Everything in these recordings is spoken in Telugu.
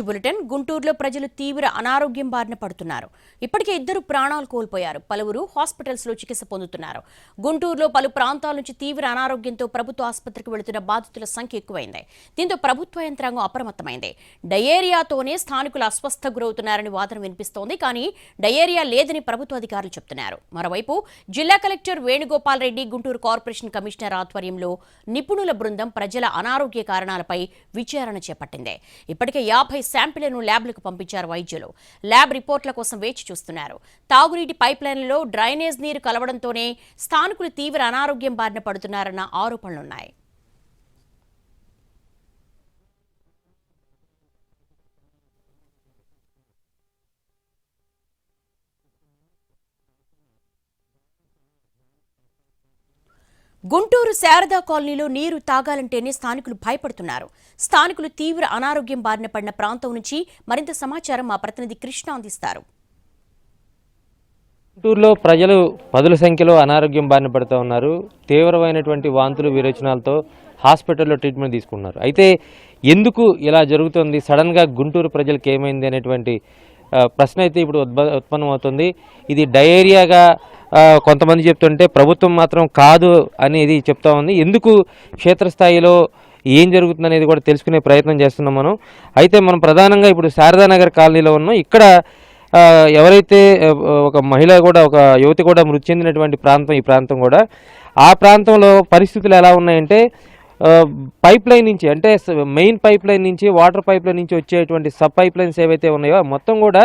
బులెటిన్ గుంటూరులో ప్రజలు తీవ్ర అనారోగ్యం బారిన పడుతున్నారు. ఇప్పటికే ఇద్దరు ప్రాణాలు కోల్పోయారు. పలువురు హాస్పిటల్స్లో చికిత్స పొందుతున్నారు. గుంటూరులో పలు ప్రాంతాల నుంచి తీవ్ర అనారోగ్యంతో ప్రభుత్వ ఆసుపత్రికి వెళుతున్న బాధితుల సంఖ్య ఎక్కువైంది. దీంతో ప్రభుత్వ యంత్రాంగం అప్రమత్తమైంది. డయేరియాతోనే స్థానికులు అస్వస్థ గురవుతున్నారని వాదన వినిపిస్తోంది. కానీ డయేరియా లేదని ప్రభుత్వ అధికారులు చెబుతున్నారు మరోవైపు జిల్లా collector Venugopal Reddy Guntur corporation commissioner ఆధ్వర్యంలో నిపుణుల బృందం ప్రజల అనారోగ్య కారణాలపై విచారణ చేపట్టింది. ఇప్పటికే యాభై శాంపిళ్ళను ల్యాబ్లకు పంపించారు వైద్యులు. ల్యాబ్ రిపోర్ట్ల కోసం వేచి చూస్తున్నారు. తాగునీటి పైప్లైన్లలో డ్రైనేజ్ నీరు కలవడంతోనే స్థానికులు తీవ్ర అనారోగ్యం బారిన పడుతున్నారన్న ఆరోపణలున్నాయి. గుంటూరు శారదా కాలనీలో నీరు తాగాలంటేనే స్థానికులు భయపడుతున్నారు. స్థానికులు తీవ్ర అనారోగ్యం బారిన పడిన ప్రాంతం నుంచి మరింత సమాచారం మా ప్రతినిధి కృష్ణ అందిస్తారు. గుంటూరులో ప్రజలు పదుల సంఖ్యలో అనారోగ్యం బారిన పడుతూ ఉన్నారు. తీవ్రమైనటువంటి వాంతులు విరోచనాలతో హాస్పిటల్లో ట్రీట్మెంట్ తీసుకున్నారు అయితే ఎందుకు ఇలా జరుగుతుంది? సడన్గా గుంటూరు ప్రజలకు ఏమైంది అనేటువంటి ప్రశ్న అయితే ఇప్పుడు ఉత్పన్నమవుతుంది. ఇది డయేరియాగా కొంతమంది చెప్తుంటే ప్రభుత్వం మాత్రం కాదు అనేది చెప్తా ఉంది. ఎందుకు క్షేత్రస్థాయిలో ఏం జరుగుతుంది అనేది కూడా తెలుసుకునే ప్రయత్నం చేస్తున్నాం మనం. అయితే మనం ప్రధానంగా ఇప్పుడు శారదానగర్ కాలనీలో ఉన్నాం. ఇక్కడ ఎవరైతే ఒక మహిళ కూడా ఒక యువతి కూడా మృతి చెందినటువంటి ప్రాంతం ఈ ప్రాంతం కూడా ఆ ప్రాంతంలో పరిస్థితులు ఎలా ఉన్నాయంటే పైప్ లైన్ నుంచి అంటే మెయిన్ పైప్ లైన్ నుంచి వాటర్ పైప్ లైన్ నుంచి వచ్చేటువంటి సబ్ పైప్ లైన్స్ ఏవైతే ఉన్నాయో మొత్తం కూడా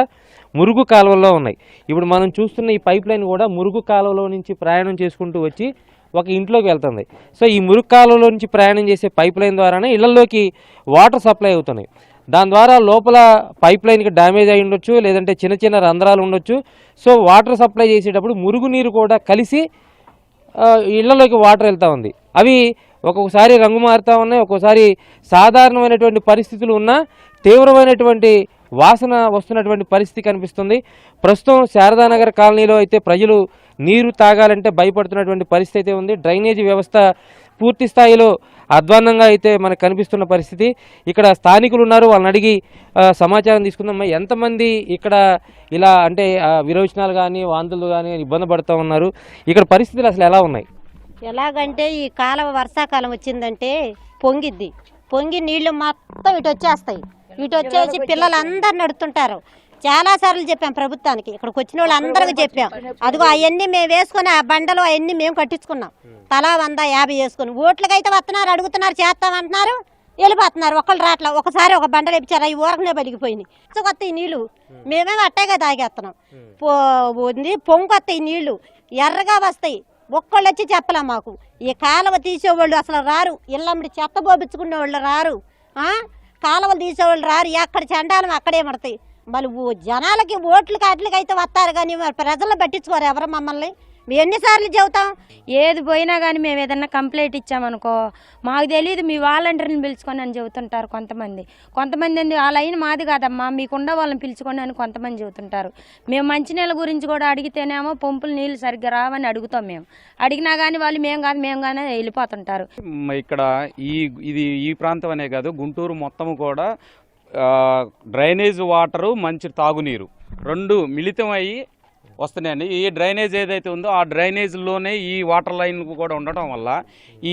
మురుగు కాలువల్లో ఉన్నాయి. ఇప్పుడు మనం చూస్తున్న ఈ పైప్ లైన్ కూడా మురుగు కాలువలో నుంచి ప్రయాణం చేసుకుంటూ వచ్చి ఒక ఇంట్లోకి వెళ్తుంది. సో ఈ మురుగు కాలువలో నుంచి ప్రయాణం చేసే పైప్ లైన్ ద్వారానే ఇళ్ళలోకి వాటర్ సప్లై అవుతున్నాయి. దాని ద్వారా లోపల పైప్ లైన్కి డ్యామేజ్ అయి ఉండొచ్చు లేదంటే చిన్న చిన్న రంధ్రాలు ఉండొచ్చు. సో వాటర్ సప్లై చేసేటప్పుడు మురుగునీరు కూడా కలిసి ఇళ్ళలోకి వాటర్ వెళ్తూ ఉంది. అవి ఒక్కొక్కసారి రంగు మారుతూ ఉన్నాయి ఒక్కొక్కసారి సాధారణమైనటువంటి పరిస్థితులు ఉన్నా తీవ్రమైనటువంటి వాసన వస్తున్నటువంటి పరిస్థితి కనిపిస్తుంది. ప్రస్తుతం శారదానగర్ కాలనీలో అయితే ప్రజలు నీరు తాగాలంటే భయపడుతున్నటువంటి పరిస్థితి అయితే ఉంది. డ్రైనేజీ వ్యవస్థ పూర్తి స్థాయిలో అధ్వాన్నంగా అయితే మనకు కనిపిస్తున్న పరిస్థితి. ఇక్కడ స్థానికులు ఉన్నారు వాళ్ళని అడిగి సమాచారం తీసుకుందాం. ఎంతమంది ఇక్కడ ఇలా అంటే విరోచనాలు కానీ వాంతులు కానీ ఇబ్బంది పడుతూ ఉన్నారు? ఇక్కడ పరిస్థితులు అసలు ఎలా ఉన్నాయి? ఎలాగంటే ఈ కాలం వర్షాకాలం వచ్చిందంటే పొంగిద్ది. పొంగి నీళ్ళు మొత్తం ఇటు వచ్చేస్తాయి. ఇటు వచ్చేసి పిల్లలందరూ నడుతుంటారు చాలా సార్లు చెప్పాం ప్రభుత్వానికి ఇక్కడికి వచ్చిన వాళ్ళు అందరికి చెప్పాం. అదిగో అవన్నీ మేము వేసుకుని ఆ బండలు అవన్నీ మేము కట్టించుకున్నాం. తలా వంద యాభై వేసుకుని. ఓట్లకైతే వస్తున్నారు అడుగుతున్నారు చేస్తామంటున్నారు వెళ్ళిపోతున్నారు. ఒకళ్ళు రాట్లా ఒకసారి ఒక బండలు ఇప్పించారు అవి ఊరకనే బలిగిపోయినాయి కొత్త ఈ నీళ్ళు. మేమేమో అట్టేగా తాగేస్తున్నాం. పో ఉంది వస్తాయి నీళ్ళు. ఎర్రగా వస్తాయి. ఒక్కళ్ళు వచ్చి చెప్పలే మాకు. ఈ కాలువ తీసేవాళ్ళు అసలు రారు. ఇళ్ళమ్మడి చెత్త పోపించుకునే వాళ్ళు రారు కాలువలు తీసేవాళ్ళు రారు. ఎక్కడ చెండాలం అక్కడే పడతాయి. మళ్ళీ ఓ జనాలకి ఓట్లు కాట్లకి అయితే వస్తారు కానీ మరి పట్టించుకోరు ఎవరు మమ్మల్ని? ఎన్నిసార్లు చెబుతాం? ఏది పోయినా కానీ మేము ఏదన్నా కంప్లైంట్ ఇచ్చామనుకో మాకు తెలియదు మీ వాలంటీర్ని పిలుచుకొని అని చెబుతుంటారు కొంతమంది. కొంతమంది ఏంది ఆ లైన్ మాది కాదమ్మా మీకుండా వాళ్ళని పిలుచుకొని అని కొంతమంది చెబుతుంటారు. మేము మంచినీళ్ళ గురించి కూడా అడిగితేనేమో పంపులు నీళ్ళు సరిగ్గా రావని అడుగుతాం మేము. అడిగినా కానీ వాళ్ళు మేము కాదు మేము కానీ వెళ్ళిపోతుంటారు. ఇక్కడ ఈ ఇది ఈ ప్రాంతం అనే కాదు గుంటూరు మొత్తం కూడా డ్రైనేజ్ వాటరు మంచి తాగునీరు. రెండు మిళితం అయ్యి వస్తున్నాయండి. ఈ డ్రైనేజ్ ఏదైతే ఉందో ఆ డ్రైనేజ్లోనే ఈ వాటర్ లైన్ కూడా ఉండటం వల్ల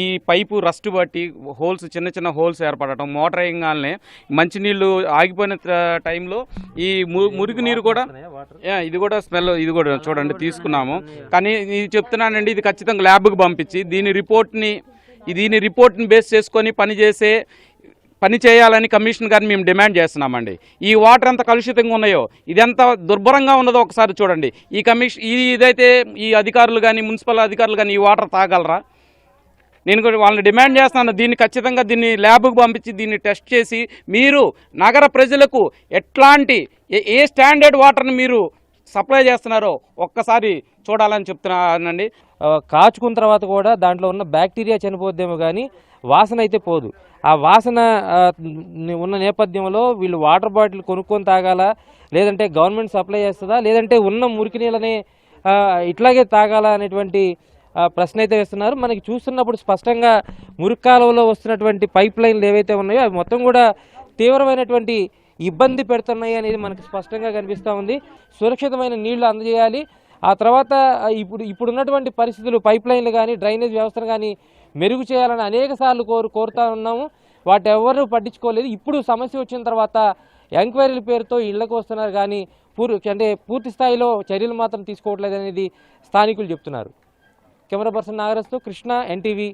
ఈ పైపు రస్ట్ బట్టి హోల్స్ చిన్న చిన్న హోల్స్ ఏర్పడటం మోటార్ వేయగానే మంచినీళ్ళు ఆగిపోయిన టైంలో ఈ మురికి నీరు కూడా ఇది కూడా స్మెల్ ఇది కూడా చూడండి తీసుకున్నాము. కానీ ఇది చెప్తున్నానండి ఇది ఖచ్చితంగా ల్యాబ్కి పంపించి దీని రిపోర్ట్ని దీని రిపోర్ట్ని బేస్ చేసుకొని పనిచేసే పని చేయాలని కమిషన్ గారిని మేము డిమాండ్ చేస్తున్నామండి. ఈ వాటర్ ఎంత కలుషితంగా ఉన్నాయో ఇది ఎంత దుర్భరంగా ఉన్నదో ఒకసారి చూడండి. ఈ కమిషన్ ఈ ఇదైతే ఈ అధికారులు కానీ మున్సిపల్ అధికారులు కానీ ఈ వాటర్ తాగలరా? నేను కూడా వాళ్ళని డిమాండ్ చేస్తున్నాను. దీన్ని ఖచ్చితంగా దీన్ని ల్యాబ్కు పంపించి దీన్ని టెస్ట్ చేసి మీరు నగర ప్రజలకు ఎట్లాంటి ఏ- ఏ స్టాండర్డ్ వాటర్ని మీరు సప్లై చేస్తున్నారో ఒక్కసారి చూడాలని చెప్తున్నానండి. కాచుకున్న తర్వాత కూడా దాంట్లో ఉన్న బ్యాక్టీరియా చనిపోద్దేమో కానీ వాసన అయితే పోదు. ఆ వాసన ఉన్న నేపథ్యంలో వీళ్ళు వాటర్ బాటిల్ కొనుక్కొని తాగాలా లేదంటే గవర్నమెంట్ సప్లై చేస్తుందా లేదంటే ఉన్న మురికి నీళ్ళని ఇట్లాగే తాగాలా అనేటువంటి ప్రశ్న అయితే వేస్తున్నారు. మనకి చూస్తున్నప్పుడు స్పష్టంగా మురికి కాలువలో వస్తున్నటువంటి పైప్ లైన్లు ఏవైతే ఉన్నాయో అవి మొత్తం కూడా తీవ్రమైనటువంటి ఇబ్బంది పెడుతున్నాయి అనేది మనకు స్పష్టంగా కనిపిస్తూ ఉంది. సురక్షితమైన నీళ్ళు అందజేయాలి. ఆ తర్వాత ఇప్పుడు ఇప్పుడున్నటువంటి పరిస్థితులు పైప్ లైన్లు కానీ డ్రైనేజ్ వ్యవస్థను కానీ మెరుగు చేయాలని అనేక సార్లు కోరు కోరుతా ఉన్నాము. వాటి ఎవరు పట్టించుకోలేదు. ఇప్పుడు సమస్య వచ్చిన తర్వాత ఎంక్వైరీల పేరుతో ఇళ్ళకు వస్తున్నారు కానీ పూర్ అంటే పూర్తి స్థాయిలో చర్యలు మాత్రం తీసుకోవట్లేదు అనేది స్థానికులు చెప్తున్నారు. కెమెరా పర్సన్ నాగరస్తో కృష్ణ ఎన్టీవీ